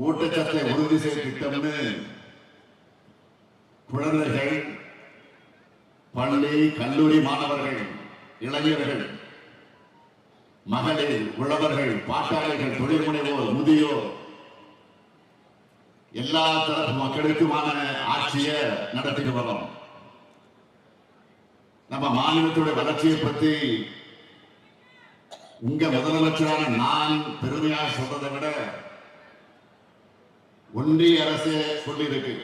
ஊட்டச்சத்தை உறுதி செய்ய திட்டம்னு குழந்தைகள் பள்ளி கல்லூரி மாணவர்கள் இளைஞர்கள் மகளிர் உழவர்கள் பாட்டாளிகள் தொழில் முனைவோர் முதியோர் எல்லா தரப்பு மக்களுக்குமான ஆட்சியை நடத்திட்டு வரோம். நம்ம மாநிலத்துடைய வளர்ச்சியை பத்தி உங்க முதலமைச்சரான நான் பெருமையாக சொல்றதை விட ஒன்றிய அரசு சொல்லியிருக்கு.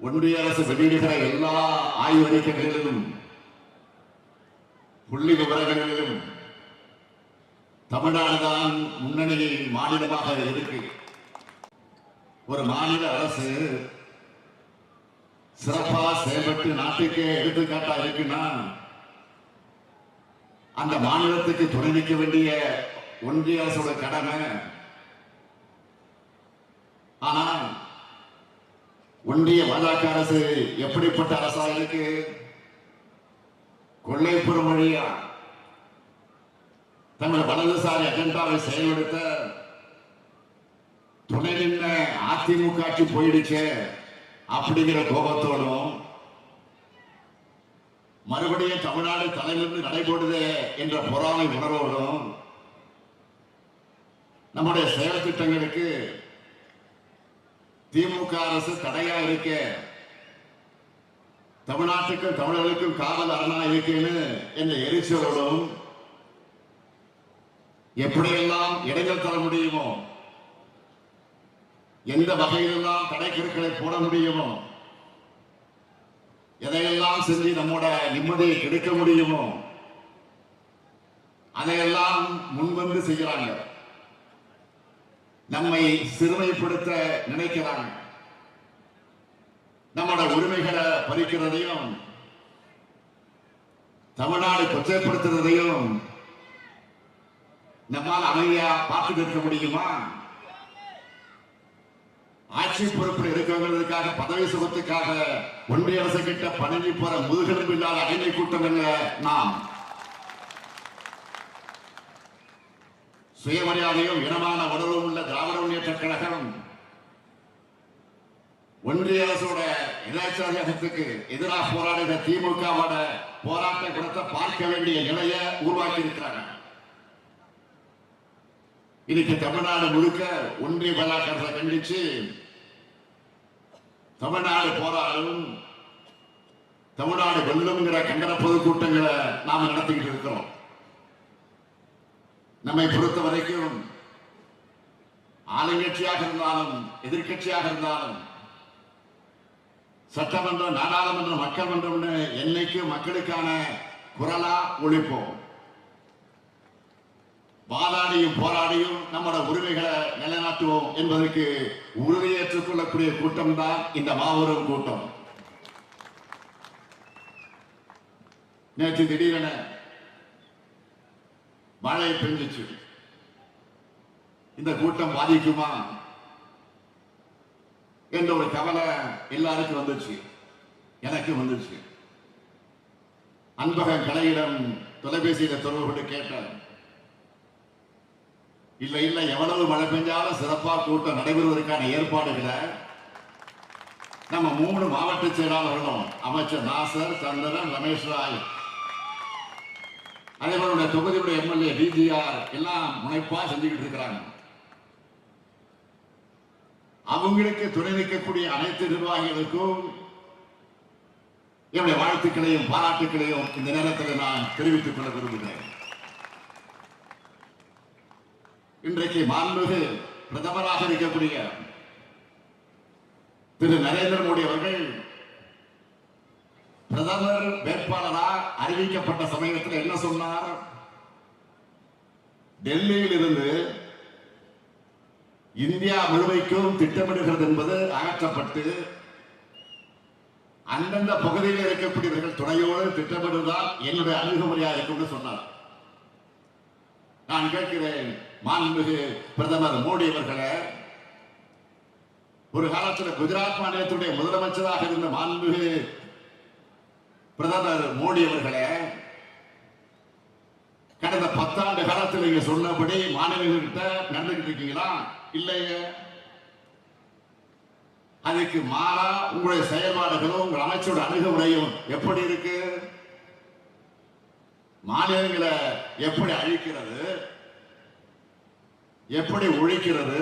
ஒன்றிய அரசு வெளியிடுகிற எல்லா ஆய்வறிக்கைகளிலும் புள்ளி விவரங்களிலும் தமிழ்நாடு தான் முன்னணி மாநிலமாக இருக்கு. ஒரு மாநில அரசு சிறப்பாக செயல்பட்டு நாட்டுக்கே எடுத்துக்காட்டா இருக்குன்னா அந்த மாநிலத்துக்கு துணை நிற்க வேண்டிய ஒன்றிய அரசோட கடமை ஆனால் ஒன்றிய பாஜக அரசு எப்படிப்பட்ட அரசா இருக்கு? கொள்ளைப்புறம் வழியா தங்கள் வலதுசாரி அஜெண்டாவை செயல்படுத்த துணை நின்ற அதிமுக ஆட்சி போயிடுச்சு அப்படிங்கிற கோபத்தோடும் மறுபடியும் தமிழ்நாடு தலையிலிருந்து நடைபோடுதே என்ற பொறாமை உணர்வோடும் நம்முடைய செயல் திட்டங்களுக்கு திமுக அரசு தடையா இருக்க. தமிழ்நாட்டுக்கும் தமிழர்களுக்கும் காவல் அரணா இருக்கேன்னு என்ற எரிச்சலோடும் எப்படியெல்லாம் இடைஞ்சல் தர முடியுமோ எந்த வகையிலெல்லாம் தடை கருக்களை போட முடியுமோ எதையெல்லாம் செஞ்சு நம்மோட நிம்மதியை கெடுக்க முடியுமோ அதையெல்லாம் முன்வந்து செய்கிறாங்க. நம்மை சிறுமைப்படுத்த நினைக்கிறாங்க நம்மளோட உரிமைகளை பறிக்கிறதையும் தமிழ்நாடு கொச்சைப்படுத்துறதையும் நம்மால் அமைதியா பார்த்து நிற்க முடியுமா? ஆட்சி பொறுப்பில் இருக்கிறவங்களுக்காக பதவி சுகத்துக்காக ஒன்றிய அரசு கிட்ட பணங்கி போற முதுகெலும்பு இல்லாத அடிமை கூட்டம் என்ன? நாம். சுயமரியாதையும் இனமான உணர்வும் உள்ள திராவிட முன்னேற்ற கழகம் ஒன்றிய அரசோட இளைஞர்களுக்கு எதிராக போராடுகிற திமுகவோட போராட்ட குணத்தை பார்க்க வேண்டிய நிலையை உருவாக்கி இருக்கிறாங்க இன்னைக்கு தமிழ்நாடு முழுக்க ஒன்றிய பலாக்கரத்தை கண்டிச்சு தமிழ்நாடு போராடும் தமிழ்நாடு வெல்லுங்கிற கண்டன பொதுக்கூட்டங்களை நாம நடத்திக்கிட்டு இருக்கிறோம். நம்மை பொறுத்த வரைக்கும் ஆளுங்கட்சியாக இருந்தாலும் எதிர்க்கட்சியாக இருந்தாலும் சட்டமன்றம் நாடாளுமன்றம் மக்கள் மன்றம்னு என்னைக்கு மக்களுக்கான குரலா ஒழிப்போம். வாதாடியும் போராடியும் நம்மளோட உரிமைகளை நிலைநாட்டுவோம் என்பதற்கு உறுதியேற்றுக் கொள்ளக்கூடிய கூட்டம் தான் இந்த மாபெரும் கூட்டம். நேற்று திடீரென மழை பெஞ்சிச்சு. இந்த கூட்டம் பாதிக்குமா? என்ற ஒரு கவலை எல்லாருக்கும் வந்துச்சு எனக்கு வந்துச்சு அன்பகன் கலையிடம் தொலைபேசியில தொடர்பு கொண்டு கேட்டேன். இல்ல இல்ல எவ்வளவு மழை பெஞ்சாலும் சிறப்பா கூட்டம் நடைபெறுவதற்கான ஏற்பாடுகளை நம்ம மூணு மாவட்ட செயலாளர்களும் அமைச்சர் நாசர் சந்திரன் ரமேஷ் ராய் அதே போல தொகுதியுடைய எம்எல்ஏ டிஜிஆர் எல்லாம் முனைப்பா செஞ்சுக்கிட்டு இருக்கிறாங்க. அவங்களுக்கு துணை நிற்கக்கூடிய அனைத்து நிர்வாகிகளுக்கும் என்னுடைய வாழ்த்துக்களையும் பாராட்டுக்களையும் இந்த நேரத்தில் நான் தெரிவித்துக் கொள்ள விரும்புகிறேன். இன்றைக்கு மாண்புமிகு பிரதமராக இருக்கக்கூடிய திரு நரேந்திர மோடி அவர்கள் பிரதமர் வேட்பாளராக அறிவிக்கப்பட்ட சமயத்தில் என்ன டெல்லியில் இருந்து இந்தியா முழுமைக்கும் திட்டமிடுகிறது என்பது அகற்றப்பட்டு அந்தந்த பகுதியில் இருக்கக்கூடியவர்கள் துணையோடு திட்டமிடுவதால் என்னுடைய அணுகுமுறையா இருக்கும் சொன்னார். நான் கேட்கிறேன் மாண்புமிகு பிரதமர் மோடி அவர்களே ஒரு காலத்தில் குஜராத் மாநிலத்துடைய முதலமைச்சராக இருந்த மாண்புமிகு பிரதமர் மோடி அவர்களே கடந்த பத்தாண்டு காலத்தில் நீங்க சொன்னபடி மாணவர்கள்கிட்ட நடந்துகிட்டு இருக்கீங்களா? இல்லையே. அதுக்கு மாறா உங்களுடைய செயல்பாடுகளும் உங்கள் அமைச்சரோட அணுகுமுறையும் எப்படி இருக்கு? மாநிலங்களை எப்படி அழிக்கிறது? எப்படி ஒழிக்கிறது?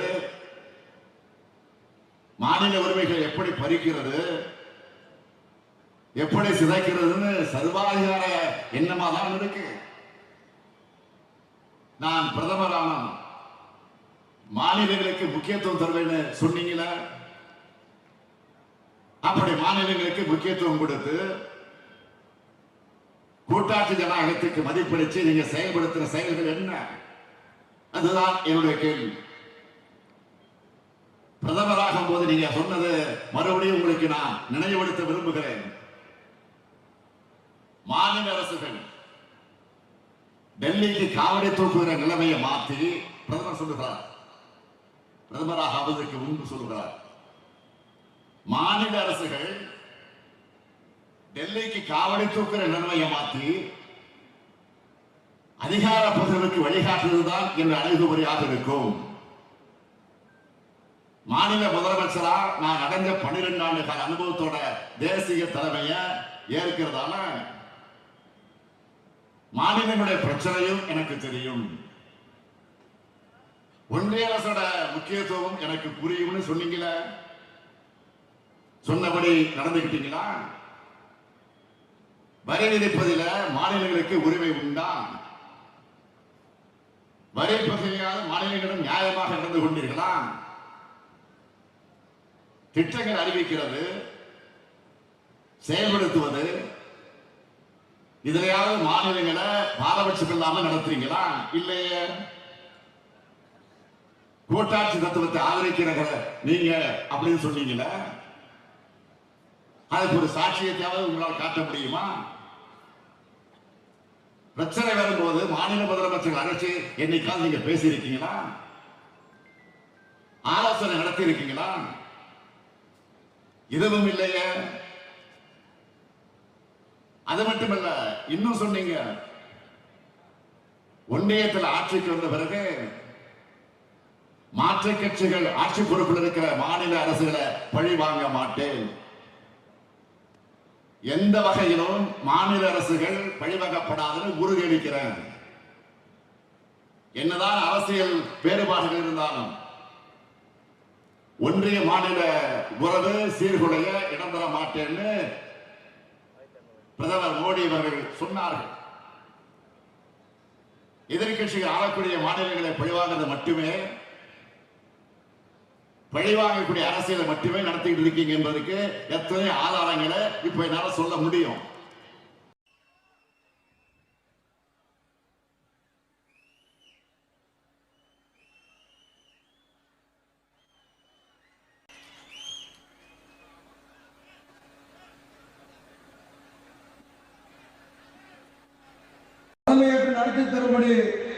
மாநில உரிமைகள் எப்படி பறிக்கிறது? எப்படி சிதைக்கிறதுன்னு சர்வாதிகார எண்ணமா தான் இருக்கு. நான் பிரதமரான மாநிலங்களுக்கு முக்கியத்துவம் தருவேன்னு சொன்னீங்களே? அப்படி மாநிலங்களுக்கு முக்கியத்துவம் கொடுத்து கூட்டாட்சி ஜனநாயகத்துக்கு மதிப்பளிச்சு நீங்க செயல்படுத்துற செயல்கள் என்ன? அதுதான் என்னுடைய கேள்வி. பிரதமராகும் போது நீங்க சொன்னது மறுபடியும் உங்களுக்கு நான் நினைவுபடுத்த விரும்புகிறேன். மாநில அரசுகள் டெல்லிக்கு காவடி தூக்குகிற நிலைமையை மாற்றி பிரதமர் சொல்லுகிறார். பிரதமராக ஆவதற்கு முன்பு சொல்லுகிறார். மாநில அரசுகள் டெல்லிக்கு காவடி தூக்குற நிலைமையை மாற்றி அதிகார பகிர்வுக்கு வழிகாட்டுவதுதான் என்ற அணுகுமுறையாக இருக்கும். மாநில முதலமைச்சரா நான் அடைஞ்ச பன்னிரெண்டு ஆண்டு கால அனுபவத்தோட தேசிய தலைமையை ஏற்கிறதால மாநிலங்களுடைய பிரச்சனையும் எனக்கு தெரியும். ஒன்றிய அரசோட முக்கியத்துவம் எனக்கு புரியும்னு சொன்னீங்களே? சொன்னபடி நடந்துக்கிட்டீங்களா வரி விதிப்பதில மாநிலங்களுக்கு உரிமை உண்டா? வரி பகுதியால் மாநிலங்களும் நியாயமாக நடந்து கொண்டீர்களா? திட்டங்கள் அறிவிக்கிறது செயல்படுத்துவது இதுலயாவது மாநிலங்களை பாரபட்சம் இல்லாம நடத்துறீங்களா? இல்லையே. கூட்டாட்சி தத்துவத்தை ஆதரிக்கிறவங்க நீங்க அப்படின்னு சொன்னீங்களே. அதுக்கு ஒரு சாட்சியத்தையாவது உங்களால் காட்ட முடியுமா? பிரச்சனை வரும்போது மாநில முதலமைச்சர்கள் அழைச்சு என்னைக்காவது நீங்க பேசியிருக்கீங்களா? ஆலோசனை நடத்தி இருக்கீங்களா எதுவும் இல்லையே. அது மட்டுமல்ல இன்னும் சொன்னீங்க. ஒன்றியத்தில் ஆட்சிக்கு வந்த பிறகு மாற்று கட்சிகள் ஆட்சி பொறுப்பில் இருக்கிற மாநில அரசுகளை பழி வாங்க மாட்டேன். எந்த வகையிலும் மாநில அரசுகள் பழிவகப்படாதுன்னு உறுதியளிக்கிறேன். என்னதான் அரசியல் வேறுபாடுகள் இருந்தாலும் ஒன்றிய மாநில உறவு சீர்குலைய இடம் தர மாட்டேன்னு பிரதமர் மோடி அவர்கள் சொன்னார்கள். எதிர்கட்சிகள் ஆளக்கூடிய மாநிலங்களை பழிவாங்கிறது மட்டுமே பழிவாங்கக்கூடிய அரசியலை மட்டுமே நடத்திட்டு இருக்கீங்க என்பதற்கு எத்தனை ஆதாரங்களை இப்ப என்னால சொல்ல முடியும். நடத்தி தரும்படி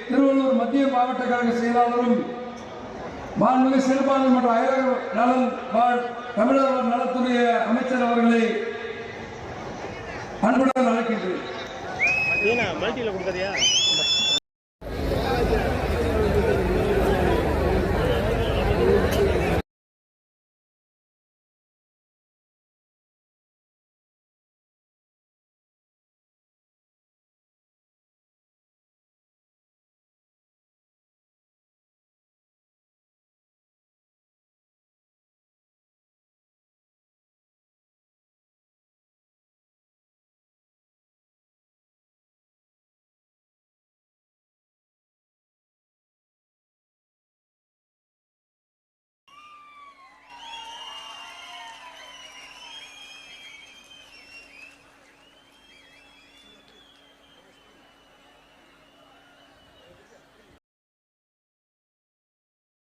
திருவள்ளூர் மத்திய மாவட்ட கழக செயலாளரும் மாண்புமிகு சிறுபான்மை மற்றும் அயலக நலன் வாழ் தமிழர் நலத்துறை அமைச்சர் அவர்களை அன்புடன் அழைக்கின்றேன். மல்டியில் கொடுக்குறியா